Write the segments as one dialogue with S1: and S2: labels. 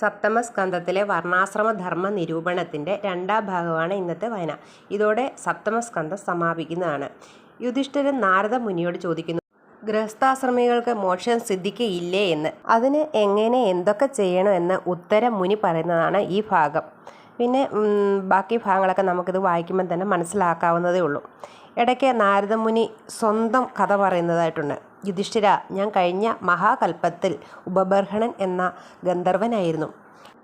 S1: സപ്തമസ്കന്ധത്തിലെ വർണാശ്രമ ധർമ്മ നിരൂപണത്തിന്റെ രണ്ടാം ഭാഗമാണ് ഇന്നത്തെ വായന. ഇതോടെ സപ്തമസ്കന്ധം സമാപിക്കുന്നതാണ്. യുധിഷ്ഠിരൻ നാരദ മുനിയോട് ചോദിക്കുന്നു ഗൃഹസ്ഥാശ്രമികൾക്ക് മോക്ഷം സിദ്ധിക്കയില്ലേ എന്ന്? അതിന് എങ്ങനെ എന്തൊക്കെ ചെയ്യണമെന്ന് ഉത്തരം മുനി പറയുന്നതാണ് ഈ ഭാഗം. പിന്നെ ബാക്കി ഭാഗങ്ങളൊക്കെ നമുക്കിത് വായിക്കുമ്പോൾ തന്നെ മനസ്സിലാക്കാവുന്നതേ ഉള്ളൂ. ഇടയ്ക്ക് നാരദമുനി സ്വന്തം കഥ പറയുന്നതായിട്ടുണ്ട്. യുധിഷ്ഠിര ഞാൻ കഴിഞ്ഞ മഹാകൽപ്പത്തിൽ ഉപബർഹണൻ എന്ന ഗന്ധർവനായിരുന്നു.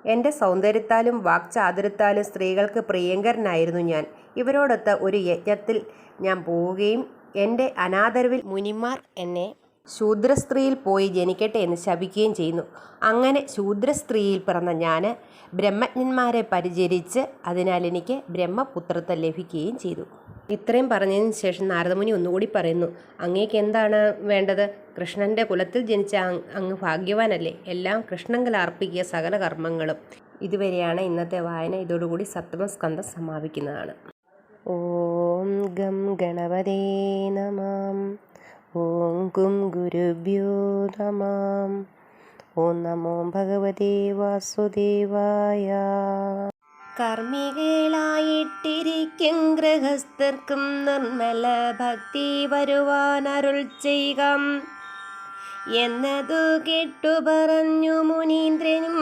S1: എന്റെ സൗന്ദര്യത്താലും വാക്ചാതുരത്താലും സ്ത്രീകൾക്ക് പ്രിയങ്കരനായിരുന്നു ഞാൻ. ഇവരോടൊത്ത് ഒരു യജ്ഞത്തിൽ ഞാൻ പോവുകയും എന്റെ അനാദരവിൽ മുനിമാർ എന്നെ ശൂദ്രസ്ത്രീയിൽ പോയി ജനിക്കട്ടെ എന്ന് ശപിക്കുകയും ചെയ്യുന്നു. അങ്ങനെ ശൂദ്രസ്ത്രീയിൽ പിറന്ന ഞാൻ ബ്രഹ്മജ്ഞന്മാരെ പരിചരിച്ച് അതിനാൽ എനിക്ക് ബ്രഹ്മപുത്രത്വം ലഭിക്കുകയും ചെയ്തു. ഇത്രയും പറഞ്ഞതിന് ശേഷം നാരദമുനി ഒന്നുകൂടി പറയുന്നു അങ്ങേക്ക് എന്താണ് വേണ്ടത്? കൃഷ്ണന്റെ കുലത്തിൽ ജനിച്ച അങ് അങ്ങ് ഭാഗ്യവാനല്ലേ? എല്ലാം കൃഷ്ണങ്കൽ അർപ്പിക്കുക സകല കർമ്മങ്ങളും. ഇതുവരെയാണ് ഇന്നത്തെ വായന. ഇതോടുകൂടി സപ്തമസ്കന്ധം സമാപിക്കുന്നതാണ്. ഓം ഗം ഗണപതേ നമാം. ഓം ഗും ഗുരുഭ്യോ നമാം. ഓം നമോ ഭഗവതേ വാസുദേവായ കർമ്മികളായിട്ടിരിക്കും ഗൃഹസ്ഥർക്കും നിർമ്മല ഭക്തി വരുവാൻ അരുൾ ചെയ്യുക. എന്നതു കേട്ടു പറഞ്ഞു മുനീന്ദ്രനും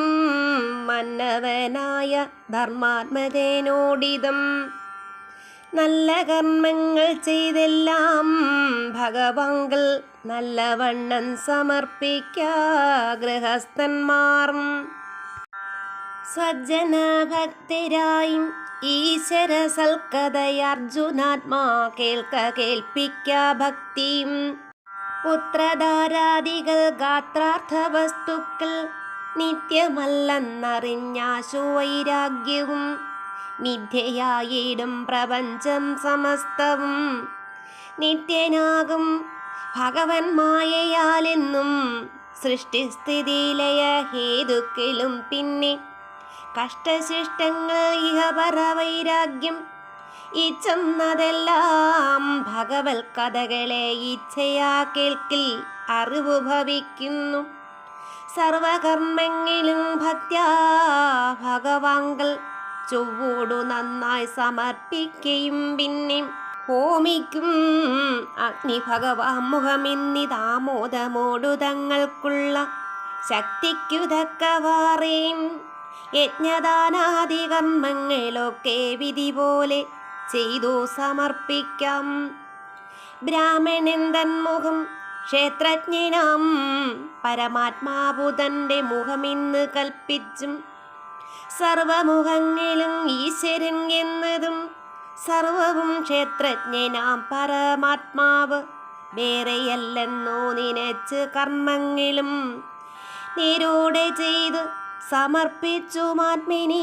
S1: മന്നവനായ ധർമാത്മതേനോടിതം നല്ല കർമ്മങ്ങൾ ചെയ്തെല്ലാം ഭഗവാങ്കൾ നല്ലവണ്ണം സമർപ്പിക്ക ഗൃഹസ്ഥന്മാർ. സജ്ജന ഭക്തരായും ഈശ്വര സൽക്കഥയർജുനാത്മാ കേൾക്ക കേൾപ്പിക്ക ഭക്തിയും പുത്രധാരാദികൾ ഗാത്രാർത്ഥ വസ്തുക്കൾ നിത്യമല്ലെന്നറിഞ്ഞാശു വൈരാഗ്യവും. മിഥ്യയായിടും പ്രപഞ്ചം സമസ്തവും. നിത്യനാകും ഭഗവൻ മായയാലെന്നും സൃഷ്ടിസ്ഥിതിയിലയ ഹേതുക്കളും പിന്നെ കഷ്ടശിഷ്ടങ്ങൾ ഇഹപര വൈരാഗ്യം ചെന്നതെല്ലാം ഭഗവത് കഥകളെ ഇച്ഛയാ കേൾക്കിൽ അറിവ് ഭവിക്കുന്നു. സർവകർമ്മങ്ങളും ഭക്ത്യാ ഭഗവാങ്കൾ ചൊവ്വോടു നന്നായി സമർപ്പിക്കുകയും പിന്നെ ഹോമിക്കും അഗ്നി ഭഗവാൻ മുഖമെന്നിതാമോദമോടു തങ്ങൾക്കുള്ള ശക്തിക്കു തക്കവാറേയും യജ്ഞദാനാദി കർമ്മങ്ങളൊക്കെ വിധി പോലെ ചെയ്തു സമർപ്പിക്കാം. ബ്രാഹ്മണൻ തന്മുഖം ക്ഷേത്രജ്ഞനാം പരമാത്മാബുധന്റെ മുഖമെന്ന് കൽപ്പിച്ചും. സർവമുഖങ്ങളും ഈശ്വരൻ എന്നതും സർവവും ക്ഷേത്രജ്ഞനാം പരമാത്മാവ്. വേറെയല്ലെന്നോ നിനച്ച് കർമ്മങ്ങളും നേരോടെ ചെയ്ത് സമർപ്പിച്ചു മാത്മിനി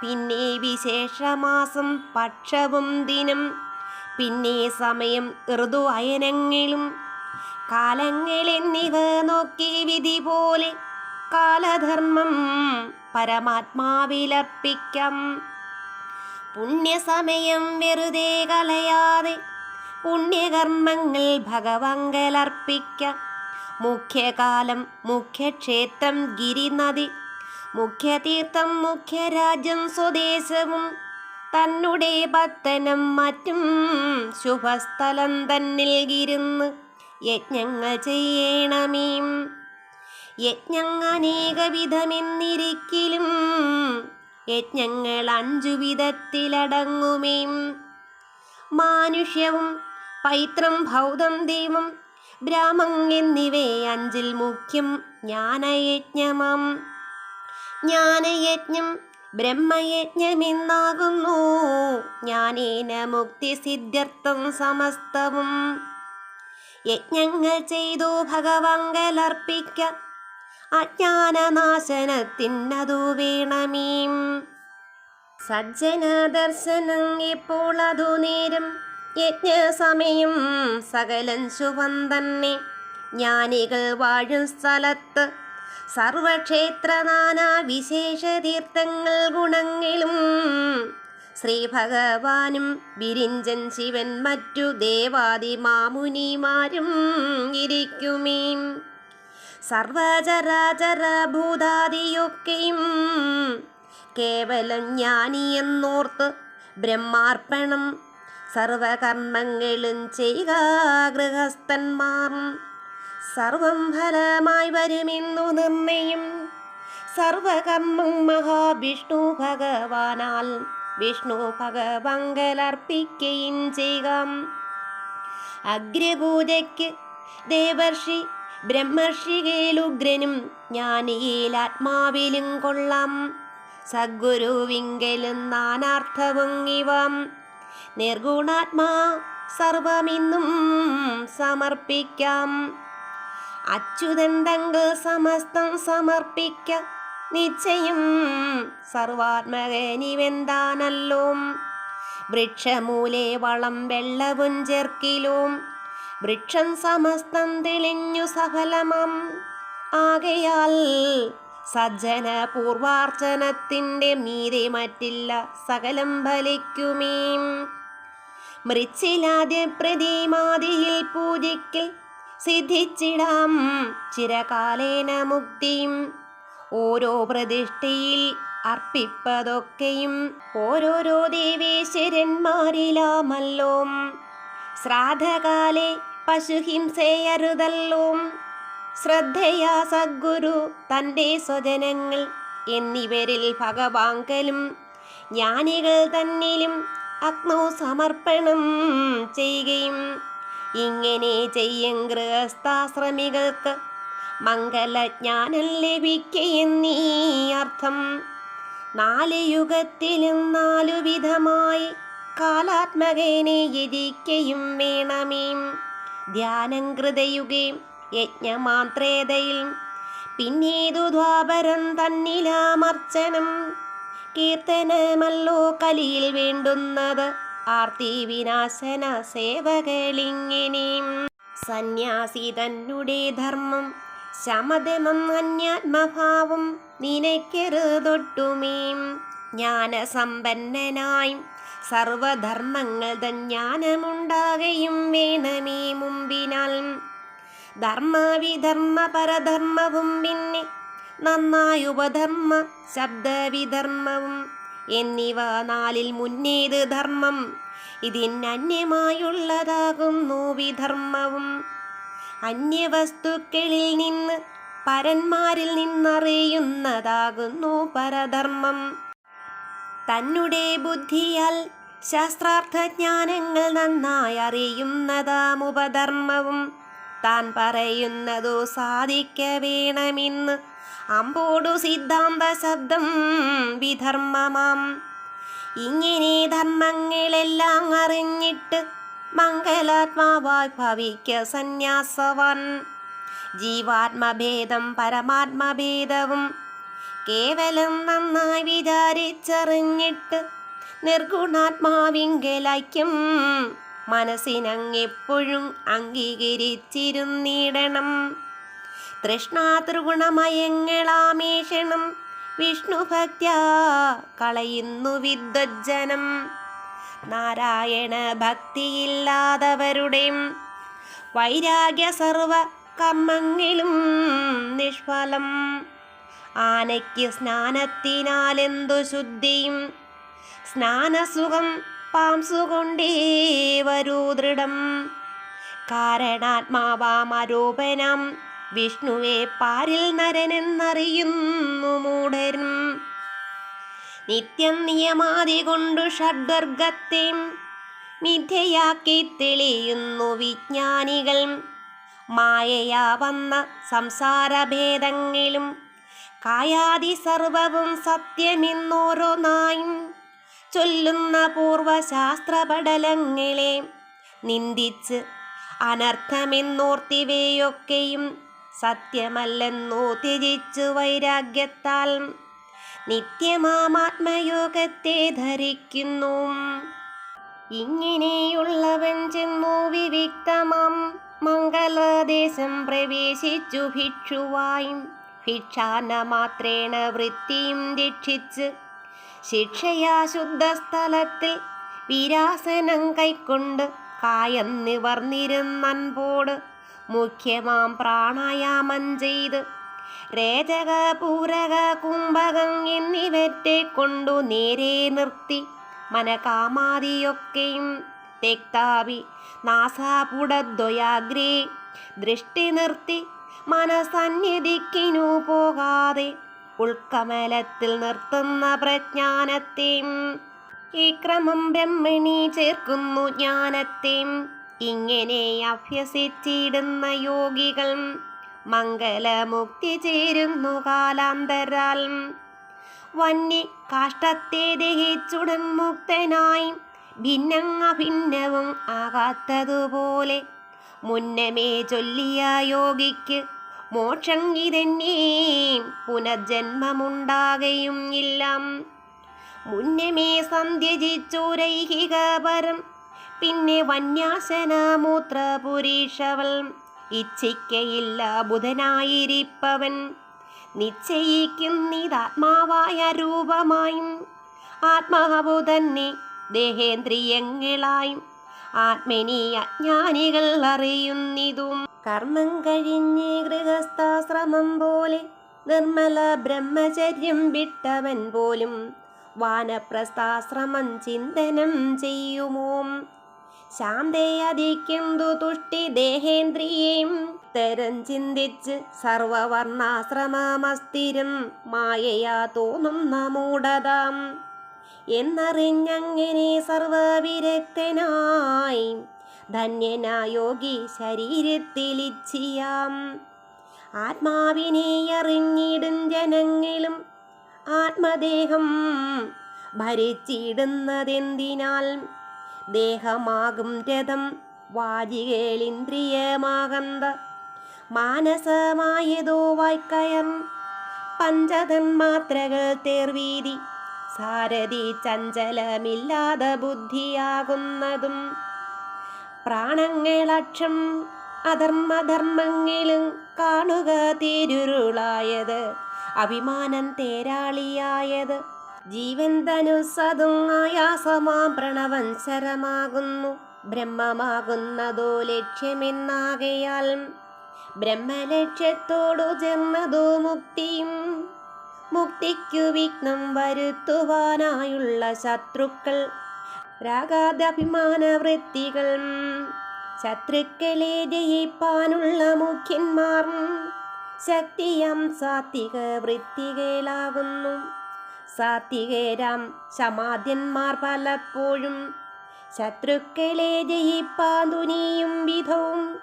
S1: പിന്നെ വിശേഷമാസം പക്ഷവും ദിനം. പിന്നെ സമയം ഋതു അയനങ്ങളും കാലങ്ങൾ എന്നിവ നോക്കി വിധി പോലെ കാലധർമ്മം പരമാത്മാവിലർപ്പിക്കാം. പുണ്യസമയം വെറുതെ കളയാതെ പുണ്യകർമ്മങ്ങൾ ഭഗവങ്കലർപ്പിക്കാം. മുഖ്യകാലം മുഖ്യക്ഷേത്രം ഗിരിനദി മുഖ്യതീർത്ഥം മുഖ്യരാജ്യം സ്വദേശവും തന്നുടെ ഭക്തനം മറ്റും ശുഭസ്ഥലം തന്നിൽ ഗിരുന്ന് യജ്ഞങ്ങൾ ചെയ്യണമേ. യജ്ഞങ്ങനേകവിധമെന്നിരിക്കലും യജ്ഞങ്ങൾ അഞ്ചു വിധത്തിലടങ്ങുമേം. മാനുഷ്യവും പൈത്രം ഭൗതം ദൈവം ബ്രാഹ്മം എന്നിവേ അഞ്ചിൽ മുഖ്യം ജ്ഞാനയജ്ഞമാം. ജ്ഞാനയജ്ഞം ബ്രഹ്മയജ്ഞമെന്നാകുന്നു. ജ്ഞാനേന മുക്തി സിദ്ധ്യർത്ഥം സമസ്തവും. യജ്ഞങ്ങൾ ചെയ്തു ഭഗവങ്കലർപ്പിക്ക. അജ്ഞാനനാശനത്തിനതു വേണമീം. സജ്ജന ദർശനം ഇപ്പോൾ അതു നേരം യജ്ഞസമയം സകലൻ ശുഭം തന്നെ. ജ്ഞാനികൾ വാഴും സ്ഥലത്ത് സർവക്ഷേത്ര നാനാ വിശേഷ തീർത്ഥങ്ങൾ ഗുണങ്ങളും. ശ്രീ ഭഗവാനും വിരിഞ്ചൻ ശിവൻ മറ്റു ദേവാദി മാമുനിമാരും ഇരിക്കുമേ. സർവചരാചരഭൂതാദിയൊക്കെയും കേവലം ജ്ഞാനിയെന്നോർത്ത് ബ്രഹ്മാർപ്പണം സർവകർമ്മങ്ങളും ചെയ്യുക ഗൃഹസ്ഥന്മാർ സർവം ഫലമായി വരുമെന്നു നിർണയം. സർവകർമ്മം മഹാവിഷ്ണു ഭഗവാനാൽ വിഷ്ണു ഭഗവങ്കലർപ്പിക്കുകയും ചെയ്യുക. അഗ്രപൂജയ്ക്ക് ദേവർഷി ബ്രഹ്മർഷികേലുഗ്രനും ജ്ഞാനിയിലാത്മാവിലും കൊള്ളാം. സദ്ഗുരുവിങ്കലും നാനാർത്ഥവും ഇവം. നിർഗുണാത്മാ സർവമിന്നും സമർപ്പിക്കാം. അച്യുതൻ സമസ്തം സമർപ്പിക്ക നിശ്ചയം. സർവാത്മകനിവെന്താനല്ലോ വൃക്ഷമൂലെ വളം വെള്ളവും ചേർക്കിലും. വൃക്ഷം സമസ്തം തെളിഞ്ഞു സഫലമം. ആകയാൽ സജ്ജന പൂർവാർച്ചനത്തിന്റെ മീതെ മറ്റില്ല സകലം ഫലിക്കുമേ. മൃച്ചിലാദ്യ പ്രതിമാതിയിൽ പൂജയ്ക്ക് സിദ്ധിച്ചിടാം ചിരകാലേന മുക്തിയും. ഓരോ പ്രതിഷ്ഠയിൽ അർപ്പിപ്പതൊക്കെയും ഓരോരോ ദേവേശ്വരന്മാരിലാമല്ലോം. ശ്രാദ്ധകാലെ പശുഹിംസയരുതല്ലോ. ശ്രദ്ധയാ സദ്ഗുരു തന്റെ സ്വജനങ്ങൾ എന്നിവരിൽ ഭഗവാങ്കലും ജ്ഞാനികൾ തന്നിലും അഗ്നോ സമർപ്പണം ചെയ്യുകയും ഇങ്ങനെ ചെയ്യും ഗൃഹസ്ഥാശ്രമികൾക്ക് മംഗലജ്ഞാനം ലഭിക്കുകയെന്നീ അർത്ഥം. നാല് യുഗത്തിലും നാലു വിധമായി കാലാത്മകനെ യജിക്കയും വേണമേം. ധ്യാനം കൃതയുകേ യജ്ഞമാന്ത്രേതയിൽ പിന്നീതു ദ്വാപരം തന്നിലാമർച്ചനം. കീർത്തനമല്ലോ കലിയിൽ വേണ്ടുന്നത് ആർത്തി വിനാശന സേവകളിങ്ങനെയും സന്യാസി തന്നുടെ ധർമ്മം ശമതമം അന്യാത്മഭാവം നിനയ്ക്കരുതൊട്ടുമേം ജ്ഞാനസമ്പന്നനായും സർവധർമ്മങ്ങൾ തൻ ജ്ഞാനമുണ്ടാകയും വേണമേ മുമ്പിനാൽ. ധർമ്മവിധർമ്മ പരധർമ്മവും പിന്നെ നന്നായി ഉപധർമ്മ ശബ്ദവിധർമ്മവും എന്നിവ നാലിൽ മുന്നേത് ധർമ്മം. ഇതിനന്യമായുള്ളതാകുന്നു വിധർമ്മവും അന്യവസ്തുക്കളിൽ നിന്ന് പരന്മാരിൽ നിന്നറിയുന്നതാകുന്നു പരധർമ്മം. തന്നുടെ ബുദ്ധിയാൽ ശാസ്ത്രാർത്ഥ ജ്ഞാനങ്ങൾ നന്നായി അറിയുന്നതാം ഉപധർമ്മവും. താൻ പറയുന്നതു സാധിക്ക വേണമെന്ന്. അമ്പോടു സിദ്ധാന്ത ശബ്ദം വിധർമ്മമാം. ഇങ്ങനെ ധർമ്മങ്ങളെല്ലാം അറിഞ്ഞിട്ട് മംഗലാത്മാവായി ഭവിക്ക സന്യാസവൻ. ജീവാത്മഭേദം പരമാത്മഭേദവും കേവലം നന്നായി വിചാരിച്ചറിഞ്ഞിട്ട് നിർഗുണാത്മാവിങ്കലൈക്യം മനസ്സിനങ്ങെപ്പോഴും അംഗീകരിച്ചിരുന്നിടണം. തൃഷ്ണാതൃഗുണമയങ്ങളാമേഷണം. വിഷ്ണുഭക്ത്യ കളയുന്നു വിദ്വജ്ജനം. നാരായണ ഭക്തിയില്ലാത്തവരുടെയും വൈരാഗ്യ സർവ കർമ്മങ്ങളും നിഷ്ഫലം. ആനയ്ക്ക് സ്നാനത്തിനാലെന്തു ശുദ്ധിയും? സ്നാനസുഖം പാംസുകൊണ്ടേ വരൂ ദൃഢം കാരണാത്മാവാമരൂപനം വിഷ്ണുവെ പാരിൽ നരനെന്നറിയുന്നു മൂടരും നിത്യം നിയമാതി കൊണ്ടു ഷഡ്വർഗത്തെ മിഥ്യയാക്കി തെളിയുന്നു വിജ്ഞാനികൾ. മായയാ വന്ന സംസാരഭേദങ്ങളും കായാതി സർവവും സത്യമെന്നോരോന്നായും. ചൊല്ലുന്ന പൂർവശാസ്ത്രപടലങ്ങളെ നിന്ദിച്ച് അനർത്ഥമെന്നോർത്തിവയൊക്കെയും സത്യമല്ലെന്നോ ത്യജിച്ചു വൈരാഗ്യത്താൽ നിത്യമാമാത്മയോഗത്തെ ധരിക്കുന്നു. ഇങ്ങനെയുള്ളവൻ ചെന്നു വിവിക്തമാം. മംഗളദേശം പ്രവേശിച്ചു ഭിക്ഷുവായും ഭിക്ഷാന മാത്രേണ വൃത്തിയും രക്ഷിച്ച് ശിക്ഷയാ ശുദ്ധസ്ഥലത്തിൽ വിരാസനം കൈക്കൊണ്ട് കായം നിവർന്നിരുന്നൻപോട് മുഖ്യമാം പ്രാണായാമം ചെയ്ത് രേചക പൂരക കുംഭകം എന്നിവറ്റെ കൊണ്ടു നേരെ നിർത്തി മനകാമാതിയൊക്കെയും തെക്താവി നാസാപുടദ്വയാഗ്രേ ദൃഷ്ടി നിർത്തി മനസന്നിധിക്കിനു പോകാതെ ഉൾക്കമലത്തിൽ നിർത്തുന്ന പ്രജ്ഞാനത്തെയും ഈ ക്രമം ബ്രഹ്മിണി ചേർക്കുന്നു ജ്ഞാനത്തെയും ഇങ്ങനെ അഭ്യസിച്ചിടുന്ന യോഗികൾ മംഗലമുക്തി ചേരുന്നു കാലാന്തരാൽ. വന്നി കാഷ്ടത്തെ ദഹിച്ചുടൻ മുക്തനായി ഭിന്നങ്ങ ഭിന്നവും ആകാത്തതുപോലെ മുന്നമേ ചൊല്ലിയ യോഗിക്ക് മോക്ഷം ഇതന്നെ പുനർജന്മമുണ്ടാകയും ഇല്ല. മുന്നമേ സന്ധ്യജിച്ചോരൈഹിക പരം പിന്നെ വന്യാസന മൂത്രപുരീഷവൾ ഇച്ഛിക്കയില്ല ബുധനായിരിപ്പവൻ നിശ്ചയിക്കുന്നിതാത്മാവായ രൂപമായും. ആത്മാബുധന്നെ ദേഹേന്ദ്രിയങ്ങളായും ആത്മനി അജ്ഞാനികൾ അറിയുന്നിതും. കർമ്മം കഴിഞ്ഞ് ഗൃഹസ്ഥാശ്രമം പോലെ നിർമ്മല ബ്രഹ്മചര്യം വിട്ടവൻ പോലും വാനപ്രസ്ഥാശ്രമം ചിന്തനം ചെയ്യുമോ? ശാന്തയധിക്കുന്തു തുഷ്ടി ദേഹേന്ദ്രിയേം? തരം ചിന്തിച്ച് സർവവർണാശ്രമമസ്ഥിരം മായയാ തോന്നുന്ന മൂഢതാം എന്നറിഞ്ഞങ്ങനെ സർവവിരക്തനായി. ധന്യനായോഗി ശരീരത്തിലിച്ചിയാം ആത്മാവിനെ അറിഞ്ഞിടും ജനങ്ങളും. ആത്മദേഹം ഭരിച്ചിടുന്നതെന്തിനാൽ? ദേഹമാകും രഥം വാചികേളിന്ദ്രിയമാകന്ത. മാനസമായതോ വായ്ക്കയർ പഞ്ചതന്മാത്രകൾ തേർവീതി. സാരഥി ചഞ്ചലമില്ലാതെ ബുദ്ധിയാകുന്നതും പ്രാണങ്ങളക്ഷം അധർമ്മധർമ്മങ്ങളും കാണുക തിരുരുളായത് അഭിമാനം തേരാളിയായത്. ജീവൻ തനുസതും ആയാസമാം പ്രണവൻസരമാകുന്നു ബ്രഹ്മമാകുന്നതോ ലക്ഷ്യമെന്നാകയാൽ ബ്രഹ്മലക്ഷ്യത്തോടു ചേർന്നതോ മുക്തിയും മുക്തിക്കു വിഘ്നം വരുത്തുവാനായുള്ള ശത്രുക്കൾ. രാഗാദഭിമാന വൃത്തികൾ ശത്രുക്കളെ ജയിപ്പാനുള്ള മുഖ്യന്മാർ. ശക്തിയം സാത്വിക വൃത്തികളാകുന്നു സാത്വികരാം സമാധ്യന്മാർ പലപ്പോഴും. ശത്രുക്കളെ ജയിപ്പാൻ തുനിയും വിധവും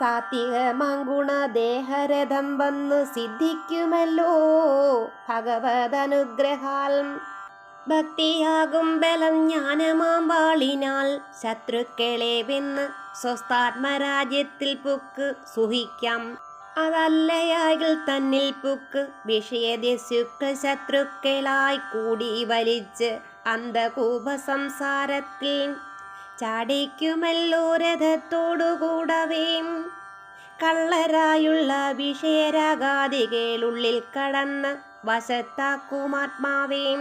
S1: സാത്വികമങ്കുണദേഹരഥം വന്നു സിദ്ധിക്കുമല്ലോ ഭഗവതനുഗ്രഹാൽ. ഭക്തിയാകും ബലം ജ്ഞാനമാം വാളിനാൽ ശത്രുക്കളെ വെന്ന് സ്വസ്ഥാത്മരാജ്യത്തിൽ പുക്ക് സുഹിക്കാം. അതല്ലയാകിൽ തന്നിൽ പുക്ക് വിഷയദിശുക്ക് ശത്രുക്കളായി കൂടി വലിച്ച് അന്ധകൂപ സംസാരത്തിൽ ചാടിക്കുമല്ലോ രഥത്തോടുകൂടവേം കള്ളരായുള്ള വിഷയരാഗാദികളുള്ളിൽ കടന്ന് വശത്താക്കുമാത്മാവേം.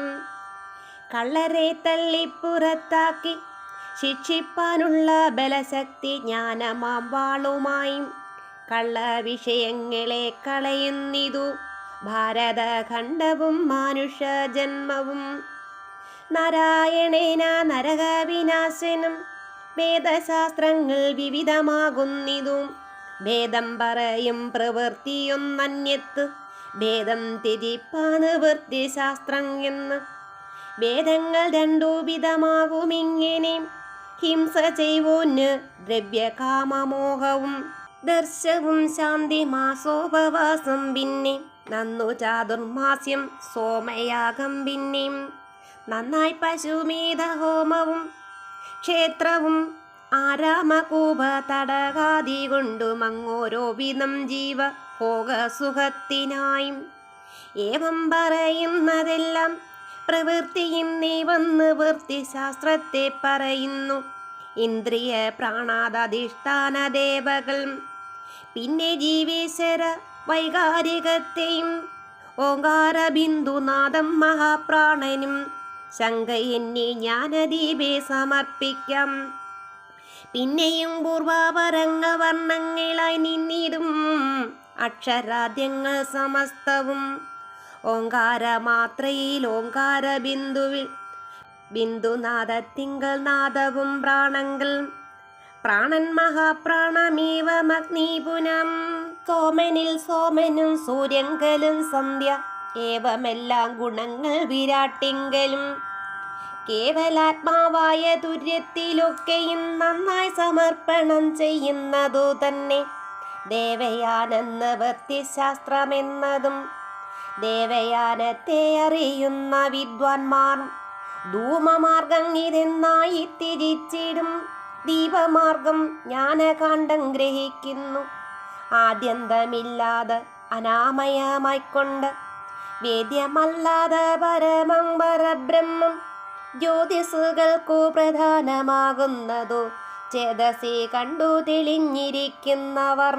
S1: കള്ളരെ തള്ളിപ്പുറത്താക്കി ശിക്ഷിപ്പാനുള്ള ബലശക്തി ജ്ഞാനമാം വാളുമായും. കള്ള വിഷയങ്ങളെ കളയുന്നിതു ഭാരതഖണ്ഡവും മാനുഷജന്മവും. നാരായണേന നരകവിനാശനം. വേദശാസ്ത്രങ്ങൾ വിവിധമാകുന്നിതും. ഭേദം പറയും പ്രവൃത്തിയൊന്നന്യത്ത് ഭേദം തിരിപ്പാണ് വൃത്തിശാസ്ത്രം എന്ന്. വേദങ്ങൾ രണ്ടു വിധമാകുമിങ്ങനെ. ഹിംസ ചെയ്വോന് ദ്രവ്യകാമമോഹവും. ദർശവും ശാന്തി മാസോപവാസം പിന്നെ. നന്നു ചാതുർമാസ്യം സോമയാഗം പിന്നെയും നന്നായി പശുമീത ഹോമവും ക്ഷേത്രവും ആരാമകൂപ തടകാതി കൊണ്ടു മങ്ങോരോ വിധം ജീവ ഭോഗസുഖത്തിനായും ഏവം പറയുന്നതെല്ലാം പ്രവൃത്തിയും നീ വന്ന് വൃത്തി ശാസ്ത്രത്തെ പറയുന്നു. ഇന്ദ്രിയ പ്രാണാദധിഷ്ഠാന ദേവകൾ പിന്നെ ജീവേശ്വര വൈകാരികത്തെയും ഓങ്കാര ബിന്ദുനാഥം മഹാപ്രാണനും ശങ്കയെന്നെ ജ്ഞാനദീപേ സമർപ്പിക്കാം. പിന്നെയും പൂർവാപരങ്ങൾ വർണങ്ങളായി നിന്നിടും. അക്ഷരാദ്യങ്ങൾ സമസ്തവും. ഓങ്കാര മാത്രയിൽ ഓങ്കാര ബിന്ദുവിൽ. ബിന്ദുനാഥത്തിങ്കൾ നാദവും പ്രാണങ്ങൾ. പ്രാണൻ മഹാപ്രാണമേവ മഗ്നീപുനം സോമനിൽ സോമനും സൂര്യങ്കലും സന്ധ്യ. ഏവമെല്ലാം ഗുണങ്ങൾ വിരാട്ടിങ്കലും. കേവലാത്മാവായ തുര്യത്തിലൊക്കെയും നന്നായി സമർപ്പണം ചെയ്യുന്നതു തന്നെ ദേവയാനെന്ന വൃത്തിശാസ്ത്രമെന്നതും ദേവയാനത്തെ അറിയുന്ന വിദ്വാൻമാർ ധൂമമാർഗം ഇതെന്നായി തിരിച്ചിടും. ദീപമാർഗം ജ്ഞാനകാന്ഡം ഗ്രഹിക്കുന്നു. ആദ്യന്തമില്ലാതെ അനാമയമായിക്കൊണ്ട് വേദ്യമല്ലാതെ പരമം പരബ്രഹ്മം. ജ്യോതിസുകൾക്കു പ്രധാനമാകുന്നതു ചേതസി കണ്ടു തെളിഞ്ഞിരിക്കുന്നവർ.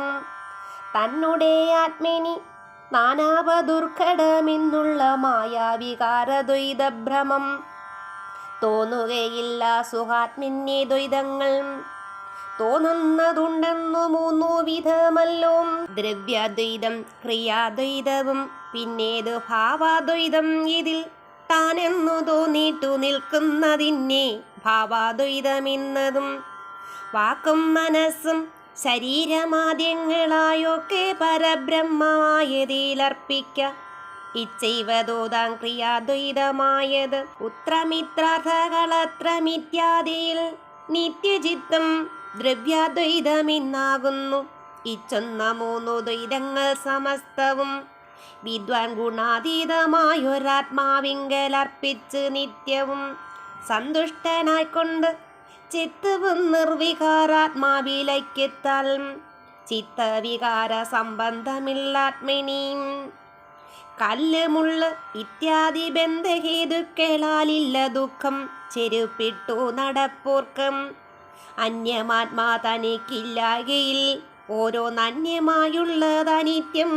S1: തന്നുടെ ആത്മിനി നാനാവദുർഘടമെന്നുള്ള മായാവികാരദ്വൈതഭ്രമം തോന്നുകയില്ല സുഹാത്മിന്യ ദ്വൈതങ്ങൾ. തോന്നുന്നതുണ്ടെന്നു മൂന്നു വിധമല്ലോ. ദ്രവ്യാദ്വൈതം ക്രിയാദ്വൈതവും പിന്നേത് ഭാവാദ്വൈതം ഇതിൽ താനെന്നു തോന്നിട്ടു നിൽക്കുന്നതിനെ ഭാവാദ്വൈതമെന്നതും വാക്കും മനസ്സും ശരീരമാദ്യങ്ങളായൊക്കെ പരബ്രഹ്മമായതിലർപ്പിക്ക. ഇച്ചൈവതോതാം ക്രിയാദ്വൈതമായത് ഉത്രമിത്രാർത്ഥകളത്രമിത്യാദിയിൽ നിത്യചിത്തം ദ്രവ്യാദ്വൈതമെന്നാകുന്നു. ഇച്ചൊന്ന മൂന്നു ദ്വൈതങ്ങൾ സമസ്തവും വിദ്വാൻ ഗുണാതീതമായൊരാത്മാവിങ്കലർപ്പിച്ച് നിത്യവും സന്തുഷ്ടനായിക്കൊണ്ട് ചിത്തവും നിർവികാരാത്മാവിലേക്കെത്താൽ ചിത്തവികാര സംബന്ധമില്ലാത്മിനിയും കല്ല് മുള്ള് ഇത്യാദി ബന്ധഹേതുക്കളാലില്ല ദുഃഖം ചെരുപ്പിട്ടു നടപ്പോർക്കം. അന്യമാത്മാ തനിക്കില്ലാകയിൽ ഓരോന്നന്യമായുള്ളതനിത്യം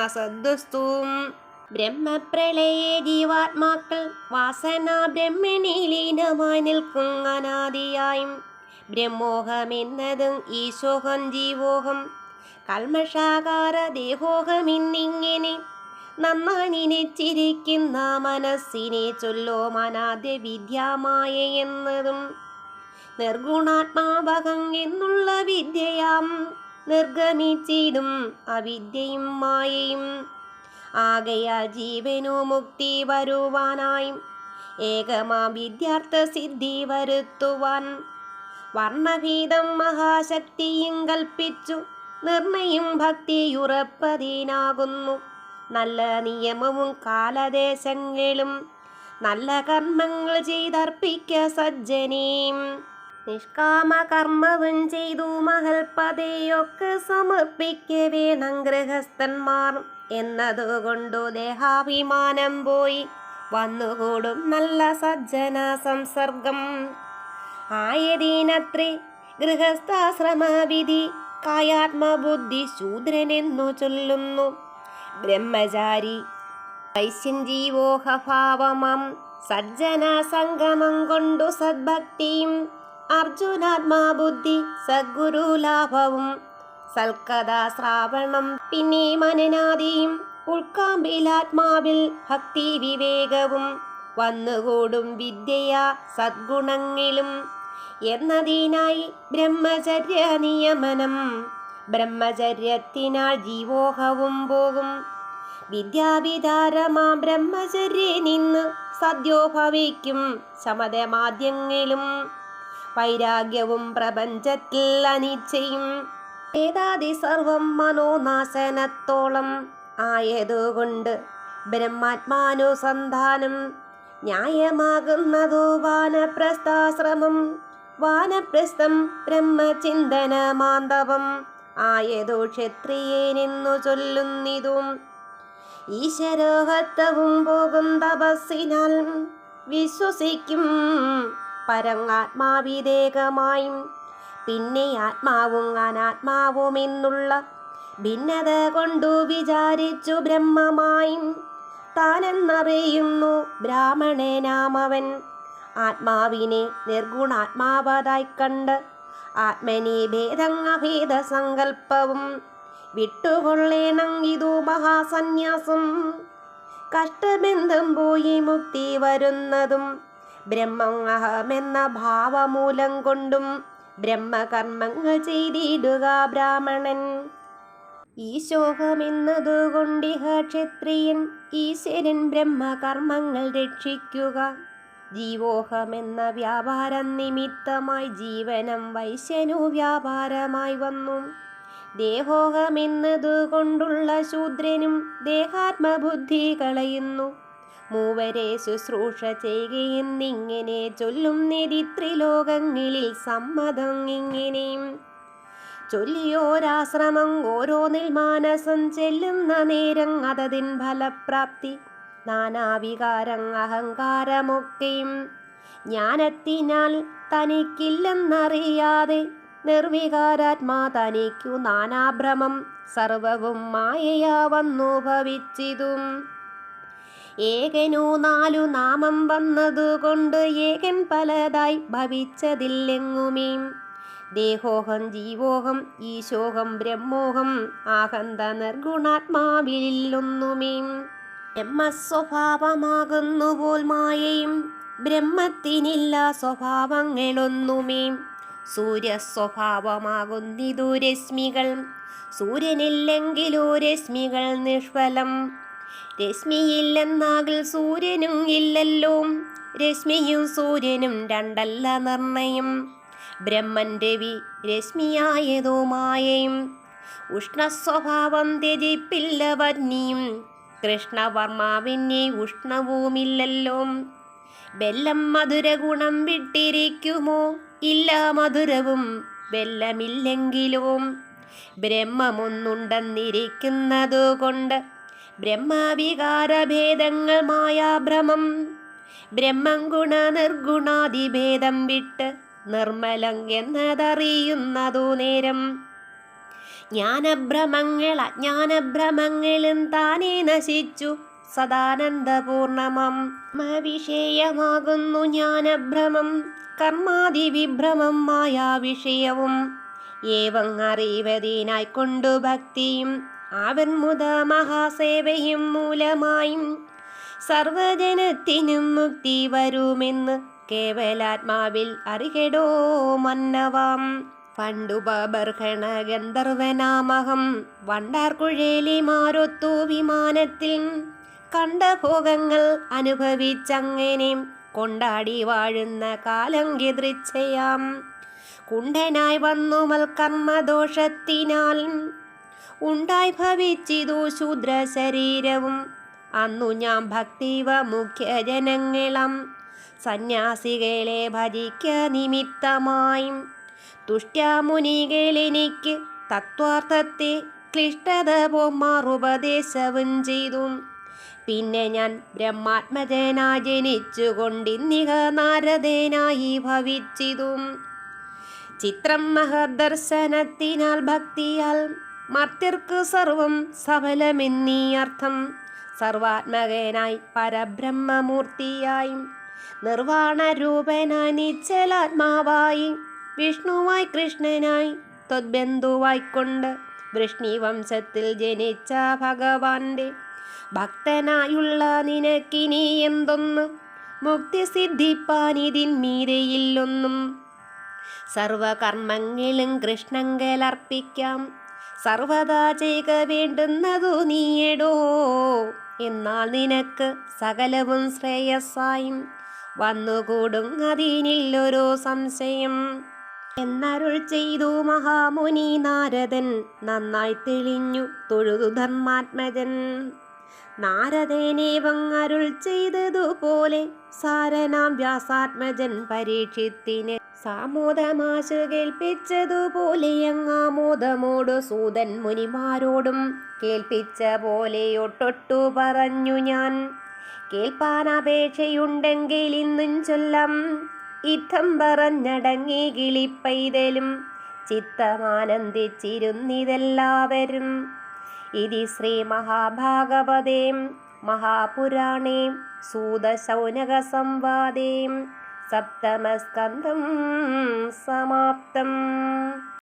S1: അസദ്വസ്തുവും ബ്രഹ്മപ്രളയെ ജീവാത്മാക്കൾ വാസന ബ്രഹ്മണിലീനമായി നിൽക്കും അനാദിയായും. ബ്രഹ്മോഹമെന്നതും ഈശോഹം ജീവോഹം. കൽമഷാകാര ദേഹോഹമെന്നിങ്ങനെ നന്നായി നിനച്ചിരിക്കുന്ന മനസ്സിനെ ചൊല്ലോ മനാദ്യ വിദ്യാമായ എന്നതും നിർഗുണാത്മാവകം എന്നുള്ള വിദ്യയാം. നിർഗമിച്ചിടും അവിദ്യയും മായയും. ആകയാൽ ജീവനു മുക്തി വരുവാനായും ഏകമാ വിദ്യാർത്ഥ സിദ്ധി വരുത്തുവാൻ വർണഭീതം മഹാശക്തിയും കൽപ്പിച്ചു നിർണയും ഭക്തിയുറപ്പതിനാകുന്നു. നല്ല നിയമവും കാലദേശങ്ങളും നല്ല കർമ്മങ്ങൾ ചെയ്തർപ്പിക്ക സജ്ജനീം. നിഷ്കാമ കർമ്മവും ചെയ്തു മഹൽപതയൊക്കെ പതയൊക്കെ സമർപ്പിക്കവേ നഗ്രഹസ്ഥന്മാർ എന്നതുകൊണ്ടു ദേഹാഭിമാനം പോയി. വന്നുകൂടും നല്ല സജ്ജന സംസർഗം. ആയതീനത്രേ ഗൃഹസ്ഥാശ്രമവിധി കായാത്മബുദ്ധി ശൂദ്രനെന്നു ചൊല്ലുന്നു. ബ്രഹ്മചാരി വൈശ്യഞ്ജീവോഹഭാവമം സജ്ജന സംഗമം കൊണ്ടു സദ്ഭക്തിയും അർജുനാത്മാബുദ്ധി സദ്ഗുരുലാഭവും. സൽക്കഥാ ശ്രാവണം പിന്നെ മനനാദിയും ഉൾക്കാമ്പിലാത്മാവിൽ ഭക്തി വിവേകവും. വന്നുകൂടും വിദ്യയാ സദ്ഗുണങ്ങളിലും. എന്നതിനായി ബ്രഹ്മചര്യ നിയമനം. ബ്രഹ്മചര്യത്തിനാൽ ജീവോഹവും പോകും. വിദ്യാവിധാരമാം ബ്രഹ്മചര്യ നിന്ന് സദ്യോഭവിക്കും ശമതമാദ്യങ്ങളും വൈരാഗ്യവും പ്രപഞ്ചത്തിൽ അനിച്ചയും. ഏതാതി സർവം മനോനാശനത്തോളം ആയതുകൊണ്ട് ബ്രഹ്മാത്മാനുസന്ധാനം ന്യായമാകുന്നതോ വാനപ്രസ്ഥാശ്രമം. വാനപ്രസ്ഥം ബ്രഹ്മചിന്തന മാന്തവം ആയതോ ക്ഷത്രിയേനെന്നു ചൊല്ലുന്നിതും. ഈശ്വരോഹത്വവും പോകും തപസ്സിനാൽ വിശ്വസിക്കും പരങ്ങാത്മാവിദേകമായും പിന്നെ ആത്മാവും അനാത്മാവുമെന്നുള്ള ഭിന്നത കൊണ്ടു വിചാരിച്ചു ബ്രഹ്മമായും താനെന്നറിയുന്നു ബ്രാഹ്മണനാമവൻ ആത്മാവിനെ നിർഗുണാത്മാവതായി കണ്ട് ആത്മനി ഭേദങ്ങഭേദ സങ്കല്പവും വിട്ടുകൊള്ളേണം ഇതു മഹാസന്യാസം. കഷ്ടബന്ധം പോയി മുക്തി വരുന്നതും ബ്രഹ്മം അഹമെന്ന ഭാവമൂലം കൊണ്ടും ബ്രഹ്മകർമ്മങ്ങൾ ചെയ്തിടുക ബ്രാഹ്മണൻ. ഈശോഹമെന്നതുകൊണ്ടിഹ ക്ഷത്രിയൻ ഈശ്വരൻ ബ്രഹ്മകർമ്മങ്ങൾ രക്ഷിക്കുക. ജീവോഹമെന്ന വ്യാപാര നിമിത്തമായി ജീവനം വൈശ്യനു വ്യാപാരമായി വന്നു. ദേഹോഹമെന്നതുകൊണ്ടുള്ള ശൂദ്രനും ദേഹാത്മബുദ്ധി കളയുന്നു. മൂവരെ ശുശ്രൂഷ ചെയ്യുന്നിങ്ങനെ ചൊല്ലും ത്രിലോകങ്ങളിൽ സമ്മതം ഇങ്ങനെയും ചൊല്ലിയോരാശ്രമം ഓരോന്നിൽ മാനസം ചെല്ലുന്ന നേരം അതതിൻ ഫലപ്രാപ്തി നാനാവികാരം അഹങ്കാരമൊക്കെയും ജ്ഞാനത്തിനാൽ തനിക്കില്ലെന്നറിയാതെ നിർവികാരാത്മാ തനിക്കു നാനാഭ്രമം സർവവും മായയാ ഭവിച്ചിതും. ഏകനു നാലു നാമം വന്നതുകൊണ്ട് ഏകൻ പലതായി ഭവിച്ചതില്ലെങ്ങുമേ. ദേഹോഹം ജീവോഹം ഈശോഹം ബ്രഹ്മോഹം ആഹന്ത നിർഗുണാത്മാവിലൊന്നുമേ ബ്രഹ്മസ്വഭാവമാകുന്നുപോൽ മായയും ബ്രഹ്മത്തിനില്ല സ്വഭാവങ്ങളൊന്നുമേ. സൂര്യസ്വഭാവമാകുന്നിതു രശ്മികൾ സൂര്യനില്ലെങ്കിലോ രശ്മികൾ നിഷ്ഫലം. രശ്മിയില്ലെന്നാകിൽ സൂര്യനും ഇല്ലല്ലോ. രശ്മിയും സൂര്യനും രണ്ടല്ല നിർണയം. ബ്രഹ്മൻ രവി രശ്മിയായതോ മായയും. ഉഷ്ണസ്വഭാവം ത്യജിപ്പില്ല വന്നിയും കൃഷ്ണവർമാവിനെ ഉഷ്ണവുമില്ലല്ലോ. വെല്ലം മധുര ഗുണം വിട്ടിരിക്കുമോ? ഇല്ല മധുരവും വെല്ലമില്ലെങ്കിലും? ബ്രഹ്മമൊന്നുണ്ടെന്നിരിക്കുന്നതു കൊണ്ട് ബ്രഹ്മവികാരഭേദങ്ങൾ മായാഭ്രമം. ബ്രഹ്മം ഗുണ നിർഗുണാതിഭേദം വിട്ട് നിർമ്മലം എന്നതറിയുന്നതു നേരം. ജ്ഞാനഭ്രമങ്ങൾ അജ്ഞാനഭ്രമങ്ങളും താനേ നശിച്ചു സദാനന്ദപൂർണമം. വിഷയമാകുന്നു ജ്ഞാനഭ്രമം കർമാതിവിഭ്രമം മായാവിഷയവും. ഏവം അറിവതിനായി ഭക്തിയും ആവിർമുത മഹാസേവയും മൂലമായും സർവജനത്തിനും മുക്തി വരുമെന്ന് കേവലാത്മാവിൽ അറികെടോ മന്നവാം. പണ്ടുപബർഹണ ഗന്ധർവനാമഹം വണ്ടാർക്കുഴേലി മാരൊത്തു വിമാനത്തിൽ കണ്ട ഭോഗങ്ങൾ അനുഭവിച്ചങ്ങനെ കൊണ്ടാടി വാഴുന്ന കാലം കിതൃച്ഛയാം കുണ്ടനായി വന്നു മൽക്കർമ്മദോഷത്തിനാൽ ഉണ്ടായി ഭവിച്ചിതു ശൂദ്ര ശരീരവും അന്നു ഞാൻ ഭക്തിവ മുഖ്യ ജനങ്ങളം സന്യാസികളെ ഭജിക്ക നിമിത്തമായും. തുഷ്ട്യാമുനികളെനിക്ക് തത്വാർത്ഥത്തെ ക്ലിഷ്ടത പോമാറുപദേശവും ചെയ്തു. പിന്നെ ഞാൻ ബ്രഹ്മാത്മജനായി ജനിച്ചുകൊണ്ടിന്നിഹ നാരദേനായി ഭവിച്ചിതും. ചിത്രം മഹദർശനത്തിനാൽ ഭക്തിയാൽ മർത്യർക്ക് സർവം സഫലമെന്നീ അർത്ഥം. സർവാത്മകനായി പരബ്രഹ്മമൂർത്തിയായി. നിർവാണരൂപനായി വിഷ്ണുവായി കൃഷ്ണനായി ത്വദ്ബന്ധുവായിക്കൊണ്ട് വൃഷ്ണിവംശത്തിൽ ജനിച്ച ഭഗവാന്റെ. ഭക്തനായുള്ള നിനക്കിനി എന്തൊന്ന്? മുക്തി സിദ്ധിപ്പാനിതിൻ മീരയില്ലൊന്നും സർവകർമ്മങ്ങളും കൃഷ്ണങ്കലർപ്പിക്കാം. സർവദാ ചെയ്യുക വേണ്ടുന്നതു നീയടോ. എന്നാൽ നിനക്ക് സകലവും ശ്രേയസ്സായും വന്നുകൂടും അതിനില്ലൊരു സംശയം. എന്നരുൾ ചെയ്തു മഹാമുനി നാരദൻ നന്നായി തെളിഞ്ഞു തൊഴുതു ധർമാത്മജൻ. നാരദേനേവം അരുൾ ചെയ്തതുപോലെ സാരനാം വ്യാസാത്മജൻ പരീക്ഷിത്തിന് സാമോദമാശു കേൾപ്പിച്ചതുപോലെ അങ്ങാമോദമോട് സൂതൻ മുനിമാരോടും കേൾപ്പിച്ച പോലെയൊട്ടൊട്ടു പറഞ്ഞു ഞാൻ. കേൾപ്പാൻ അപേക്ഷയുണ്ടെങ്കിൽ ഇന്നും ചൊല്ലം. ഇത്തം പറഞ്ഞടങ്ങി കിളിപ്പൈതലും ചിത്തമാനന്ദിച്ചിരുന്നിതെല്ലാവരും. ഇതി ശ്രീ മഹാഭാഗവതേം മഹാപുരാണേ സൂതശൗനക സംവാദേ സപ്തമസ്കന്ധം സമാപ്തം